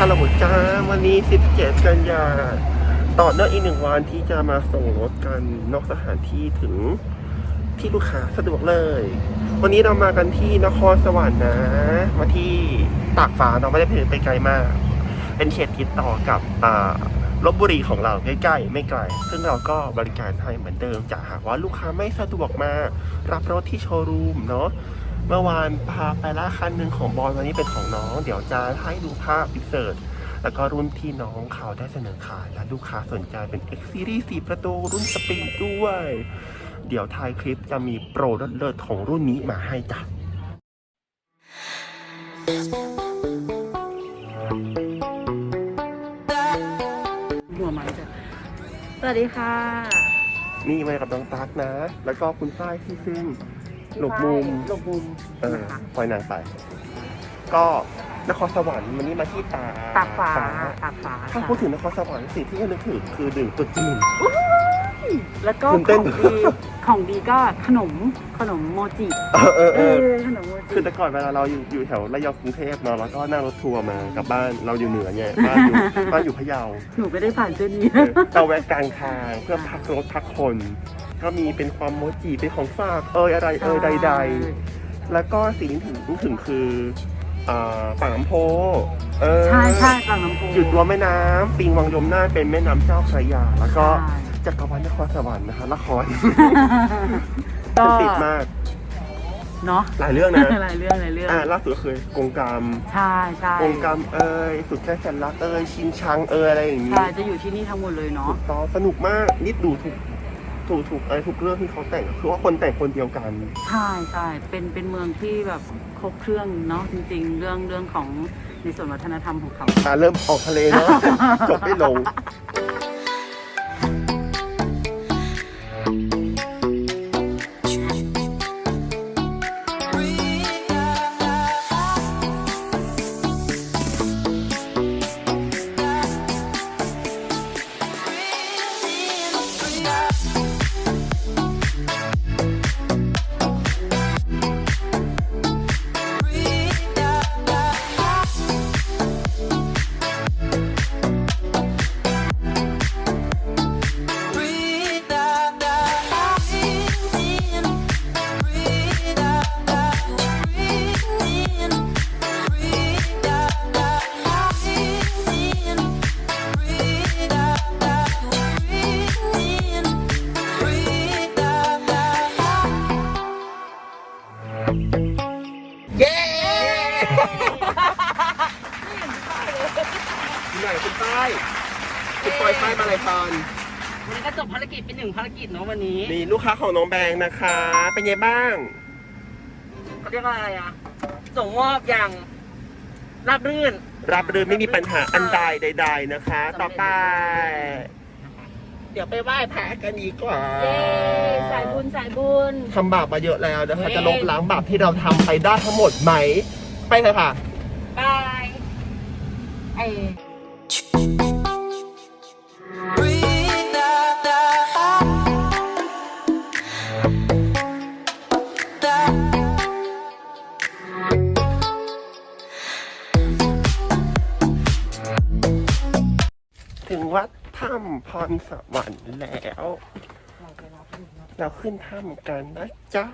ฮัลโหลจ้าวันนี้ 17 กันยา ต่อเนื่องอีกหนึ่งวันที่จะมาส่งรถกันนอกสถานที่ถึงที่ลูกค้าสะดวกเลย วันนี้เรามากันที่นครสวรรค์นะ มาที่ตากฟ้าเราไม่ได้ไปไกลมาก เป็นเขตติดต่อกับอ่าลบบุรีของเราใกล้ๆไม่ไกล ซึ่งเราก็บริการให้เหมือนเดิมจะหากว่าลูกค้าไม่สะดวกมา รับรถที่โชว์รูมเนาะ เมื่อวานพาไปละคันหนึ่งของบอลวันนี้เป็นของน้อง เดี๋ยวจะให้ดูภาพอินเสิร์ตแล้วก็รุ่นที่น้องเขาได้เสนอขาย และลูกค้าสนใจเป็น X Series 4 ประตูรุ่นสปริงด้วย เดี๋ยวท้ายคลิปจะมีโปรเลิศๆของรุ่นนี้มาให้จ้ะหัวไม้จ้ะสวัสดีค่ะ นี่มากับน้องตั๊กนะ แล้วก็คุณฝ้ายที่ซึ่ง หลบมุม หลบมุมเออนะคะ ปล่อยนางไป ก็นครสวรรค์วันนี้มาที่ตาตากฟ้าตากฟ้าถ้าค่ะพูดถึงนครสวรรค์สิ่งที่จะนึกถึงคือดื่มตุ๊จีน แล้วก็ตื่นขเต้อน งดีของดีก็ขนมขนมโมจิเออเออเอเอออขนมโมจิคือแต่ก่อนเวลาเราอยู่อยู่แถวระยองกรุงเทพเนาะแล้วก็นั่งรถทัวร์มากลับบ้านเราอยู่เหนือไงบ้านอยู่บ้านอยู่พะเยาหนูไม่ได้ผ่านเส้นนี้เออเราแวะกลางทางเพื่อพักรถพักคน ก็มีเป็นความโมจิเป็นของฝากเอยอะไรเอยใด ๆ แล้วก็สิ่งที่ถึงถึงคืออ่าปากน้ำโพเออใช่ใช่ฝั่งน้ำพุจุดรวมแม่น้ำปิงวังยมน่านเป็นแม่น้ำเจ้าพระยา แล้วก็ใช่จักรวรรดินครสวรรค์นะคะละครก็ฉันติดมากเนาะหลายเรื่องนะหลายเรื่องหลายเรื่อง อ่าล่าสุดก็เคยกงกรรม ใช่ใช่กงกรรมเอ่ยสุดแค่แสนรักเอ่ยชิงชังเอ่ยอะไรอย่างนี้ใช่จะอยู่ที่นี่ทั้งหมดเลยเนาะ ถูกต้องสนุกมากนิดดูทุก ถูกถูกอะไรทุกเรื่องที่เขาแต่งคือว่าคนแต่งคนเดียวกัน ใช่ใช่เป็นเป็นเมืองที่แบบครบเครื่องเนาะจริง ๆ เรื่องเรื่องของในส่วนวัฒนธรรมของเขาตาเริ่มออกทะเลเนาะ จบไม่ลง ที่ไหนคุณป้ายคุณปล่อยป้ายมาเลยตอนวันนี้ก็จบภารกิจเป็นหนึ่งภารกิจเนาะวันนี้นี่ลูกค้าของน้องแบงค์นะคะ เป็นไงบ้างเขาเรียกว่าอะไรอะส่งมอบอย่างราบรื่น รับรือไม่มีปัญหาอันใดใด ๆนะคะ ต่อไป เดี๋ยวไปไหว้พระกันดีกว่าเย้สายบุญสายบุญทำบาปมาเยอะแล้วนะคะจะลบล้างบาปที่เราทำไปได้ทั้งหมดไหม ไปเถอะค่ะบายไอ ถึงวัดถ้ำพรสวรรค์แล้ว เราขึ้นถ้ำกันนะจ๊ะ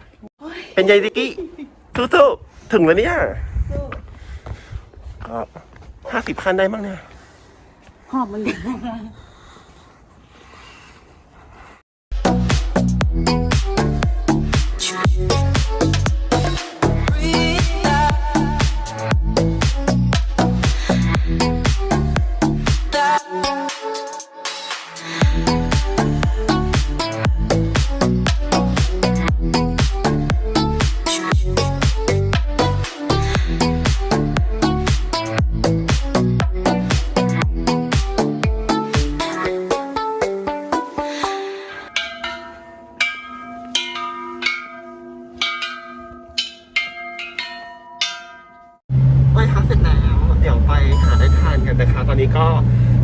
เป็นไงดิกกี้ทุกๆถึงแล้วเนี่ยก็ห้าสิบคันได้มั้งเนี่ยหอบมันเลย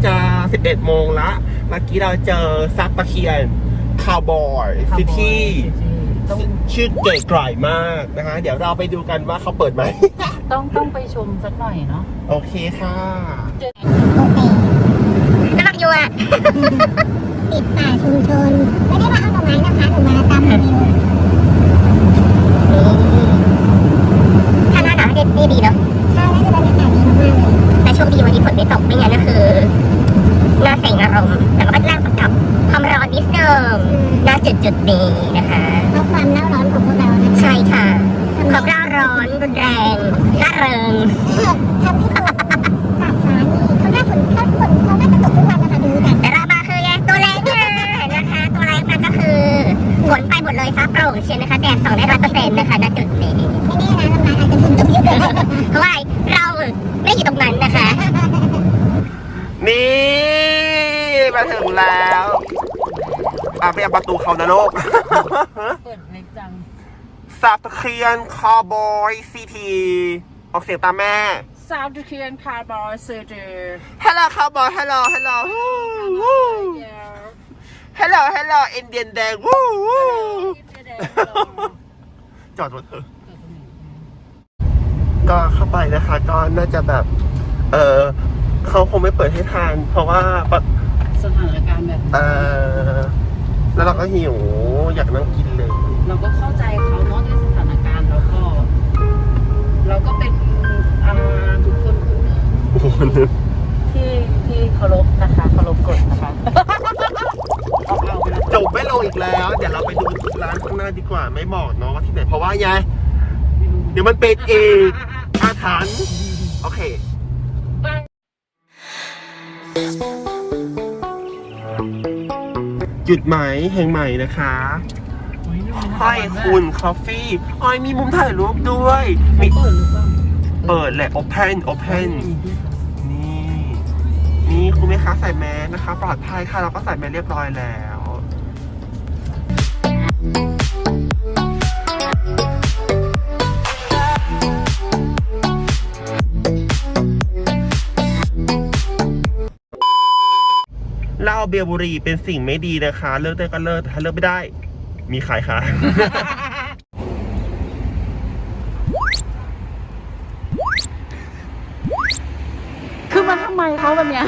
จะ 11 โมงละ เมื่อกี้เราเจอซักตะเคียนคาวบอยซิตี้ต้องชื่อเก๋ไก่มากนะคะ เดี๋ยวเราไปดูกันว่าเขาเปิดไหม ต้องต้องไปชมสักหน่อยเนาะ โอเคค่ะน้ำหมักอยู่อะ ติดป่าชุมชน ไม่ได้มาเอาดอกไม้นะคะหนูมาตามรีวิวถ้าหน้าหนาวนี่นี่ดีเนาะ โชคดีวันนี้ฝนไม่ตกไม่งั้นก็คือหน้าเสงอารมณ์แต่มันก็แลกกับความร้อนนิดนึงณจุดจุดนี้นะคะ มาถึงแล้วอะไปยังประตูเขานะโลกเปิดเล็กจังสับตะเคียนคาวบอยซีทีออกเสียงตามแม่ซาวด์เคียนคาร์บอนเซอร์เดอร์ Hello cowboy Hello Hello Hello Hello อินเดียนแดงวู้วู้จอดรถเถอะก็เข้าไปนะคะ ก็น่าจะแบบ เออเขาคงไม่เปิดให้ทาน เพราะว่าปะ สถานการณ์แบบเออแล้วเราก็หิวอยากนั่งกินเลย เราก็เข้าใจเขาเนาะในสถานการณ์แล้วก็ เราก็เป็นอ่าบุคคลคนหนึ่งโอ้โหที่ที่เคารพนะคะเคารพกฎนะคะออกเอาไปแล้วจบไม่ลงอีกแล้ว เดี๋ยวเราไปดูร้านข้างหน้าดีกว่า ไม่บอกเนาะว่าที่ไหน เพราะว่าไงเดี๋ยวมันเป็นเองอาถรรพ์โอเค จุดหมายแห่งใหม่นะคะห้อยคุณคอฟฟี่ห้อยมีมุมถ่ายรูปด้วย มีเปิดหรือเปล่าเปิดแหละ open open นี่นี่คุณแม่ค้าใส่แมสนะคะ ปลอดภัยค่ะ เราก็ใส่แมสเรียบร้อยแล้ว เหล้าเบียร์บุหรี่เป็นสิ่งไม่ดีนะคะ เลิกได้ก็เลิกแต่ถ้าเลิกไม่ได้ มีขายค่ะ คือมันทำไมเขาวันเนี้ย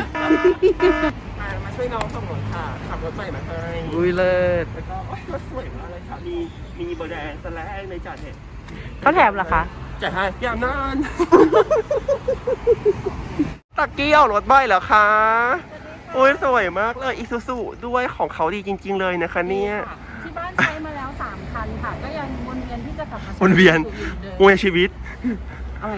มาช่วยน้องสมนค่ะ ขับรถใหม่มาให้อุ้ยเลิศแล้วก็โอ๊ยรถสวยมากเลยค่ะ มีมีโบแดงสแลงในจัดเนี่ยเขาแถมเหรอคะจะให้ยามนาน ตะเกียวรถใบเหรอคะ โอ้ยสวยมากเลยอีซูซูด้วยของเขาดีจริง ๆ เลยนะคะเนี่ยที่บ้านใช้มาแล้ว3คันค่ะ ก็ยังวนเวียนที่จะกลับมาใช้วนเวียนสู่ดิมมวยชีวิต อะไร